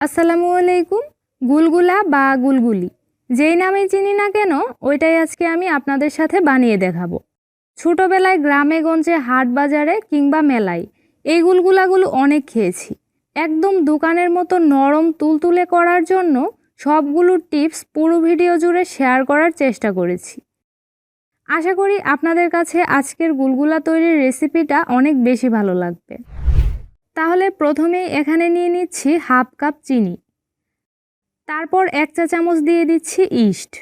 আসসালামু আলাইকুম, গুলগুলা বা গুলগুলি। যেই নামেই চিনি না কেন, ওইটাই আজকে আমি আপনাদের সাথে বানিয়ে দেখাবো। ছোটোবেলায় গ্রামে, গঞ্জে, হাট বাজারে কিংবা মেলায় এই গুলগুলাগুলো অনেক খেয়েছি। একদম দোকানের মতো নরম তুলতুলে করার জন্য সবগুলো টিপস পুরো ভিডিও জুড়ে শেয়ার করার চেষ্টা করেছি। আশা করি আপনাদের কাছে আজকের গুলগুলা তৈরির রেসিপিটা অনেক বেশি ভালো লাগবে। তাহলে প্রথমেই এখানে নিয়ে নিচ্ছি হাফ কাপ চিনি। তারপর এক চা চামচ দিয়ে দিচ্ছি ইস্ট।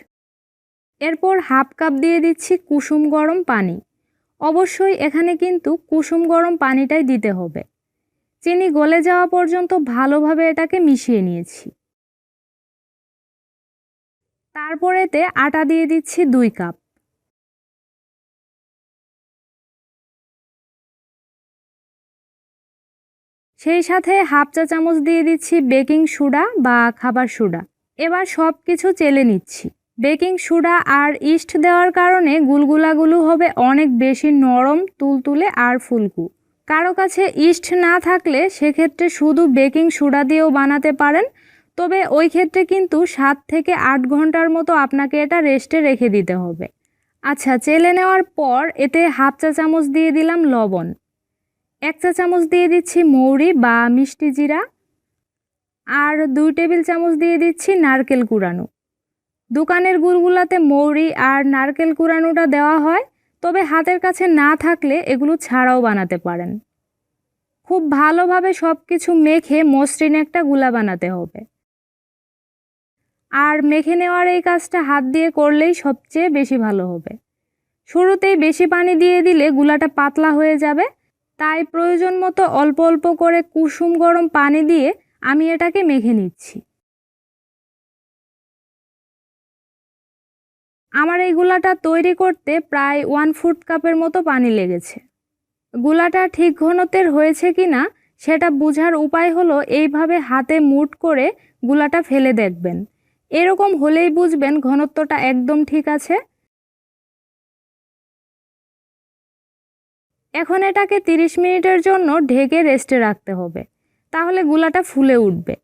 এরপর হাফ কাপ দিয়ে দিচ্ছি কুসুম গরম পানি। অবশ্যই এখানে কিন্তু কুসুম গরম পানিটাই দিতে হবে। চিনি গলে যাওয়া পর্যন্ত ভালোভাবে এটাকে মিশিয়ে নিয়েছি। তারপরেতে আটা দিয়ে দিচ্ছি দুই কাপ। সেই সাথে হাফ চা চামচ দিয়ে দিচ্ছি বেকিং সোডা বা খাবার সোডা। এবার সব কিছু চেলে নিচ্ছি। বেকিং সোডা আর ইস্ট দেওয়ার কারণে গুলগুলাগুলো হবে অনেক বেশি নরম, তুলতুলে আর ফুলকু। কারও কাছে ইস্ট না থাকলে সেক্ষেত্রে শুধু বেকিং সোডা দিয়েও বানাতে পারেন। তবে ওই ক্ষেত্রে কিন্তু সাত থেকে আট ঘণ্টার মতো আপনাকে এটা রেস্টে রেখে দিতে হবে। আচ্ছা চেলে নেওয়ার পর এতে হাফ চা চামচ দিয়ে দিলাম লবণ। এক চা চামচ দিয়ে দিচ্ছি মৌরি বা মিষ্টি জিরা আর দুই টেবিল চামচ দিয়ে দিচ্ছি নারকেল কুড়ানো। দোকানের গুড়গুলাতে মৌরি আর নারকেল কুড়ানোটা দেওয়া হয়, তবে হাতের কাছে না থাকলে এগুলো ছাড়াও বানাতে পারেন। খুব ভালোভাবে সব কিছু মেখে মসৃণ একটা গুলা বানাতে হবে। আর মেখে নেওয়ার এই কাজটা হাত দিয়ে করলেই সবচেয়ে বেশি ভালো হবে। শুরুতেই বেশি পানি দিয়ে দিলে গুলাটা পাতলা হয়ে যাবে তাই প্রয়োজন মতো অল্প অল্প করে কুসুম গরম পানি দিয়ে আমি এটাকে মেখে নিচ্ছি। আমার এই গুলাটা তৈরি করতে প্রায় ওয়ান ফুট কাপের মতো পানি লেগেছে। গুলাটা ঠিক ঘনত্বের হয়েছে কি না সেটা বোঝার উপায় হলো এইভাবে হাতে মুট করে গুলাটা ফেলে দেখবেন। এরকম হলেই বুঝবেন ঘনত্বটা একদম ঠিক আছে। এখন এটাকে 30 মিনিটের জন্য ঢেকে রেস্টে রাখতে হবে। তাহলে গুলাটা ফুলে উঠবে।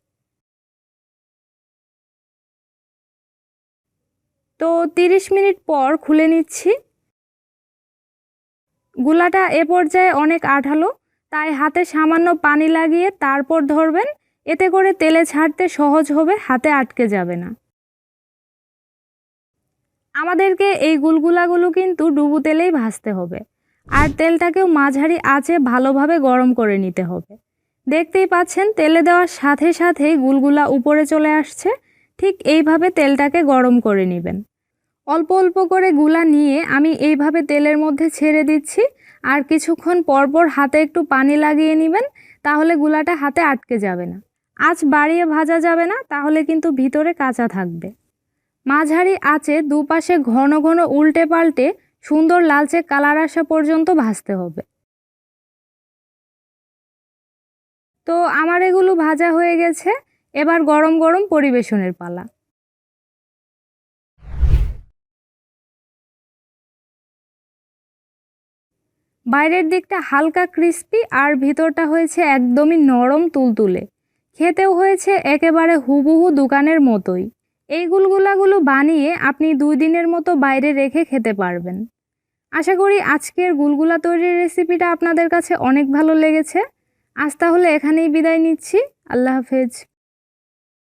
তো 30 মিনিট পর খুলে নিচ্ছি। গুলাটা এ পর্যায়ে অনেক আঠালো, তাই হাতে সামান্য পানি লাগিয়ে তারপর ধরবেন। এতে করে তেলে ছাড়তে সহজ হবে, হাতে আটকে যাবে না। আমাদেরকে এই গুলগুলাগুলো কিন্তু ডুবু তেলেই ভাজতে হবে। আর তেলটাকেও মাঝারি আঁচে ভালোভাবে গরম করে নিতে হবে। দেখতেই পাচ্ছেন, তেলে দেওয়ার সাথে সাথেই গুলগুলা উপরে চলে আসছে। ঠিক এইভাবে তেলটাকে গরম করে নেবেন। অল্প অল্প করে গুলা নিয়ে আমি এইভাবে তেলের মধ্যে ছেড়ে দিচ্ছি। আর কিছুক্ষণ পরপর হাতে একটু পানি লাগিয়ে নেবেন, তাহলে গুলাটা হাতে আটকে যাবে না। আঁচ বাড়িয়ে ভাজা যাবে না, তাহলে কিন্তু ভিতরে কাঁচা থাকবে। মাঝারি আঁচে দুপাশে ঘন ঘন উল্টে পাল্টে সুন্দর লালচে কালার আসা পর্যন্ত ভাজতে হবে। তো আমার এগুলো ভাজা হয়ে গেছে। এবার গরম গরম পরিবেশনের পালা। বাইরের দিকটা হালকা ক্রিস্পি আর ভিতরটা হয়েছে একদমই নরম তুলতুলে। খেতেও হয়েছে একেবারে হুবহু দোকানের মতোই। এই গুলগুলাগুলো বানিয়ে আপনি দুই দিনের মতো বাইরে রেখে খেতে পারবেন। আশা করি আজকের গুলগুলা তৈরির রেসিপিটা আপনাদের কাছে অনেক ভালো লেগেছে। আজ তাহলে এখানেই বিদায় নিচ্ছি। আল্লাহ হাফেজ।